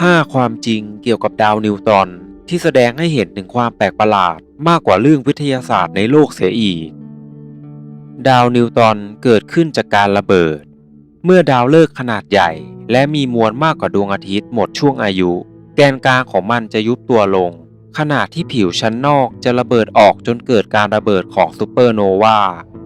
5 ความจริงเกี่ยวกับดาวนิวตอนที่แสดงให้เห็นถึงความแปลกประหลาดมากกว่าเรื่องวิทยาศาสตร์ในโลกเสียอีก ดาวนิวตอนเกิดขึ้นจากการระเบิด เมื่อดาวฤกษ์ขนาดใหญ่ และมีมวลมากกว่าดวงอาทิตย์หมดช่วงอายุ แกนกลางของมันจะยุบตัวลง ขณะที่ผิวชั้นนอกจะระเบิดออกจนเกิดการระเบิดของซูเปอร์โนวา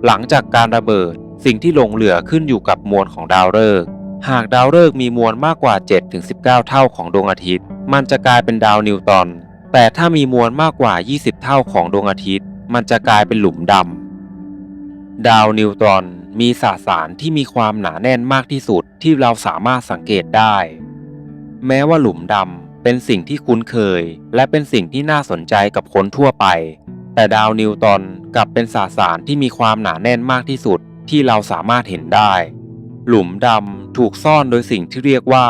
หลังจากการระเบิดสิ่งที่หลงเหลือขึ้นอยู่กับมวลของดาวฤกษ์ หากดาวฤกษ์มีมวลมากกว่า 7-19 เท่าของดวงอาทิตย์ มันจะกลายเป็นดาวนิวตอนแต่ถ้ามีมวลมากกว่า 20 เท่าของดวงอาทิตย์ มันจะกลายเป็นหลุมดำ ดาวนิวตรอนมีสสารที่มีความหนาแน่นมากที่สุดที่เราสามารถสังเกตได้ แม้ว่าหลุมดำเป็นสิ่งที่คุ้นเคย และเป็นสิ่งที่น่าสนใจกับคนทั่วไป แต่ดาวนิวตรอนกลับเป็นสสารที่มีความหนาแน่นมากที่สุดที่เราสามารถเห็นได้ หลุมดำถูกซ่อนโดยสิ่งที่เรียกว่า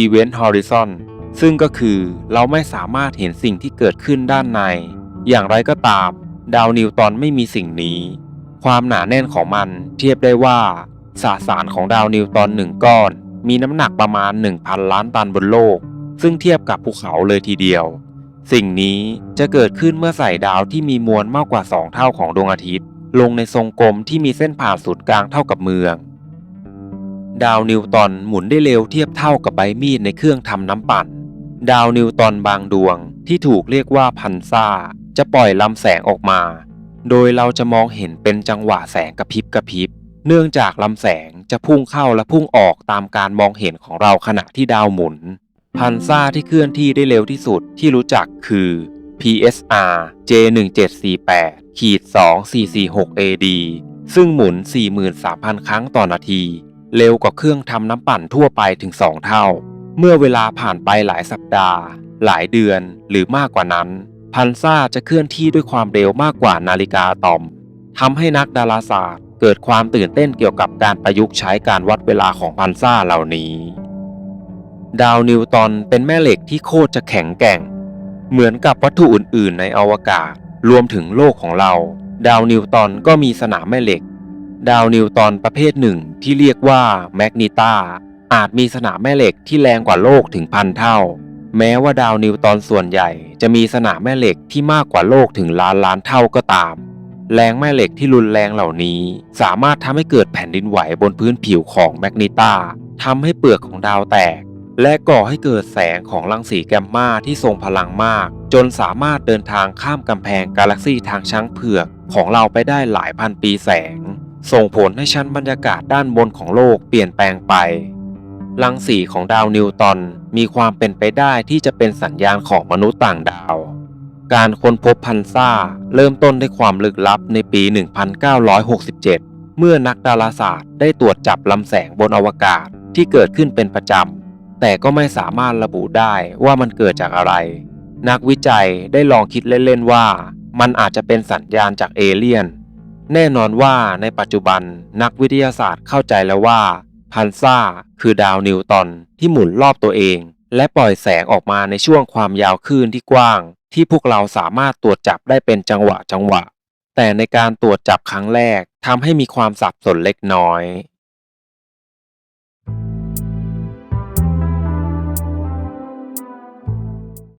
Event Horizon ซึ่งก็คือเราไม่สามารถเห็นสิ่งที่เกิดขึ้นด้านใน อย่างไรก็ตาม ดาวนิวตอนไม่มีสิ่งนี้ ความหนาแน่นของมันเทียบได้ว่า สสารของดาวนิวตอนหนึ่งก้อน มีน้ำหนักประมาณ 1,000 ล้านตันบนโลก ซึ่งเทียบกับภูเขาเลยทีเดียว สิ่งนี้จะเกิดขึ้นเมื่อใส่ดาวที่มีมวลมากกว่า 2 เท่าของดวงอาทิตย์ ลงในทรงกลมที่มีเส้นผ่านศูนย์กลางเท่ากับเมือง ดาวนิวตอนหมุนได้เร็วเทียบเท่ากับใบมีดในเครื่องทำน้ำปั่น ดาวนิวตอนบางดวงที่ถูกเรียกว่าพันซ่า จะปล่อยลำแสงออกมา โดยเราจะมองเห็นเป็นจังหวะแสงกระพริบกระพริบ เนื่องจากลำแสงจะพุ่งเข้าและพุ่งออกตามการมองเห็นของเราขณะที่ดาวหมุน พันซ่าที่เคลื่อนที่ได้เร็วที่สุดที่รู้จักคือ PSR J1748 ขีด 2446 AD ซึ่งหมุน 43,000 ครั้งต่อนาที เร็วกว่าเครื่องทำน้ำปั่นทั่วไปถึง 2 เท่า เมื่อเวลาผ่านไปหลายสัปดาห์ หลายเดือนหรือมากกว่านั้น พันซ่าจะเคลื่อนที่ด้วยความเร็วมากกว่านาฬิกาตอมทำให้นักดาราศาสตร์ เกิดความตื่นเต้นเกี่ยวกับการประยุกต์ใช้การวัดเวลาของพันซ่าเหล่านี้ ดาวนิวตอนเป็นแม่เหล็กที่โคตรจะแข็งแกร่ง เหมือนกับวัตถุอื่น ๆ ในอวกาศ รวมถึงโลกของเรา ดาวนิวตอนก็มีสนามแม่เหล็ก ดาวนิวตอนประเภทหนึ่งที่เรียกว่าแมกนิตาอาจมีสนามแม่เหล็กที่แรงกว่าโลกถึงพันเท่า แม้ว่าดาวนิวตอนส่วนใหญ่ จะมีสนามแม่เหล็กที่มากกว่าโลกถึงล้านล้านเท่าก็ตาม แรงแม่เหล็กที่รุนแรงเหล่านี้ สามารถทำให้เกิดแผ่นดินไหวบนพื้นผิวของแมกนิตาทำให้เปลือกของดาวแตก และก่อให้เกิดแสงของรังสีแกมมาที่ทรงพลังมาก จนสามารถเดินทางข้ามกำแพงกาแล็กซีทางช้างเผือกของเราไปได้หลายพันปีแสง ส่งผลให้ชั้นบรรยากาศด้านบนของโลกเปลี่ยนแปลงไป รังสีของดาวนิวตอนมีความเป็นไปได้ที่จะเป็นสัญญาณของมนุษย์ต่างดาว การค้นพบพันซ่าเริ่มต้นด้วยความลึกลับในปี 1967 เมื่อนักดาราศาสตร์ได้ตรวจจับลำแสงบนอวกาศที่เกิดขึ้นเป็นประจำ แต่ก็ไม่สามารถระบุได้ว่ามันเกิดจากอะไร นักวิจัยได้ลองคิดเล่นๆว่า มันอาจจะเป็นสัญญาณจากเอเลี่ยน แน่นอนว่าในปัจจุบันนักวิทยาศาสตร์เข้าใจแล้วว่า พันซ่าคือดาวนิวตันที่หมุนรอบตัวเอง และปล่อยแสงออกมาในช่วงความยาวคลื่นที่กว้าง ที่พวกเราสามารถตรวจจับได้เป็นจังหวะจังหวะ แต่ในการตรวจจับครั้งแรกทำให้มีความสับสนเล็กน้อย